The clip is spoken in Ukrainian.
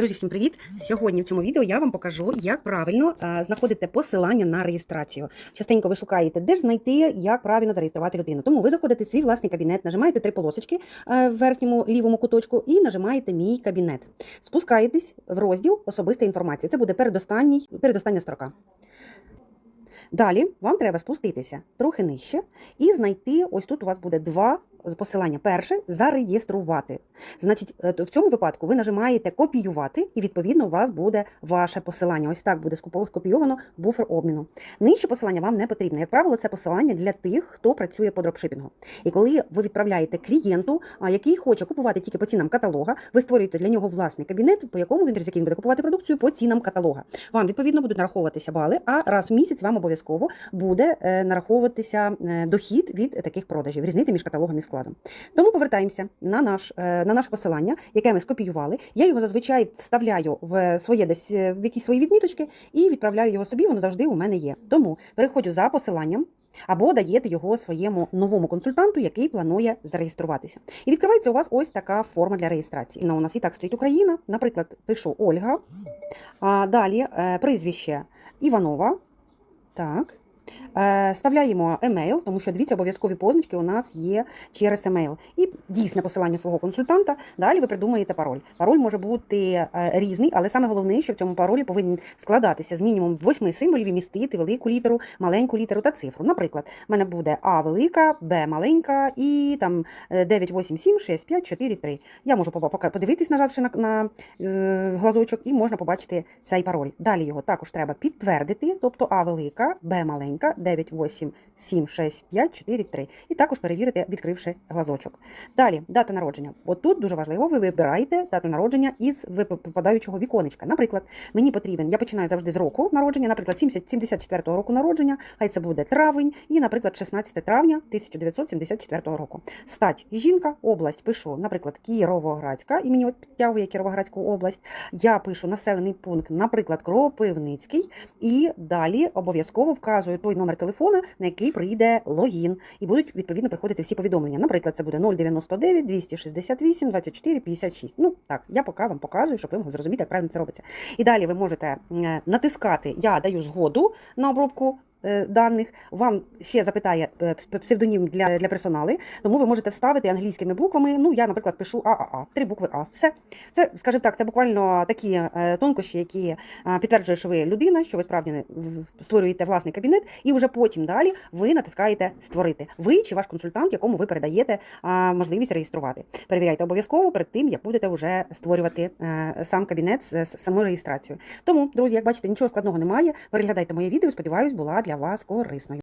Друзі, всім привіт! Сьогодні в цьому відео я вам покажу, як правильно е, знаходити посилання на реєстрацію. Частенько ви шукаєте, де ж знайти, як правильно зареєструвати людину. Тому ви заходите в свій власний кабінет, нажимаєте три полосочки е, в верхньому лівому куточку і нажимаєте Мій кабінет. Спускаєтесь в розділ Особиста інформація. Це буде передостанній, передостання строка. Далі вам треба спуститися трохи нижче і знайти. Ось тут у вас буде два посилання. Перше зареєструвати. Значить, е, в цьому випадку ви нажимаєте копіювати, і відповідно у вас буде ваше посилання. Ось так буде скопійовано буфер обміну. Нижче посилання вам не потрібно. Як правило, це посилання для тих, хто працює по дропшипінгу. І коли ви відправляєте клієнту, який хоче купувати тільки по цінам каталога, ви створюєте для нього власний кабінет, по якому він з яким буде купувати продукцію по цінам каталога. Вам відповідно будуть нараховуватися бали, а раз в місяць вам обов'язково буде е, нараховуватися е, дохід від таких продажів, різниця між каталогом і складом. Тому повертаємося на наш е, на наше посилання, яке ми скопіювали. Я його зазвичай вставляю в своє десь е, в якісь свої відміточки і відправляю його собі. Воно завжди у мене є. Тому переходжу за посиланням. Або даєте його своєму новому консультанту, який планує зареєструватися. І відкривається у вас ось така форма для реєстрації. Ну, у нас і так стоїть Україна. Наприклад, пишу Ольга. А далі е, прізвище Іванова. Так. Е, Вставляємо емейл, тому що дивіться, обов'язкові позначки у нас є через емейл. І дійсне посилання свого консультанта. Далі ви придумаєте пароль. Пароль може бути е, різний, але саме головне, що в цьому паролі повинен складатися з мінімум восьми символів і містити велику літеру, маленьку літеру та цифру. Наприклад, в мене буде А велика, Б маленька і там е, 9, 8, 7, 6, 5, 4, 3. Я можу подивитись, нажавши на, на е, глазочок, і можна побачити цей пароль. Далі його також треба підтвердити, тобто А велика, Б маленька, 9, 8, 7, 6, 5, 4, 3. І також перевірити, відкривши глазочок. Далі, дата народження. От тут дуже важливо, ви вибираєте дату народження із випадаючого віконечка. Наприклад, мені потрібен, я починаю завжди з року народження, наприклад, 74-го року народження, хай це буде травень, і, наприклад, 16 травня 1974 року. Стать жінка, область пишу, наприклад, Кіровоградська, і мені підтягує Кіровоградську область. Я пишу населений пункт, наприклад, Кропивницький, і далі обов'язково вказую той номер телефона, на який прийде логін, і будуть відповідно приходити всі повідомлення. Наприклад, це буде 099 268 24 56. Ну так, я поки вам показую, щоб ви могли зрозуміти, як правильно це робиться. І далі ви можете натискати Я даю згоду на обробку. Е, Даних вам ще запитає е, псевдонім для, для персонали, тому ви можете вставити англійськими буквами. Ну, я, наприклад, пишу ААА, три букви А. Все. Це, скажімо так, це буквально такі е, тонкощі, які підтверджують, що ви людина, що ви справді створюєте власний кабінет, і вже потім далі ви натискаєте створити. Ви чи ваш консультант, якому ви передаєте можливість реєструвати. Перевіряйте обов'язково перед тим, як будете вже створювати сам кабінет з, самою реєстрацією. Тому, друзі, як бачите, нічого складного немає. Переглядайте моє відео. Сподіваюсь, була для вас корисною.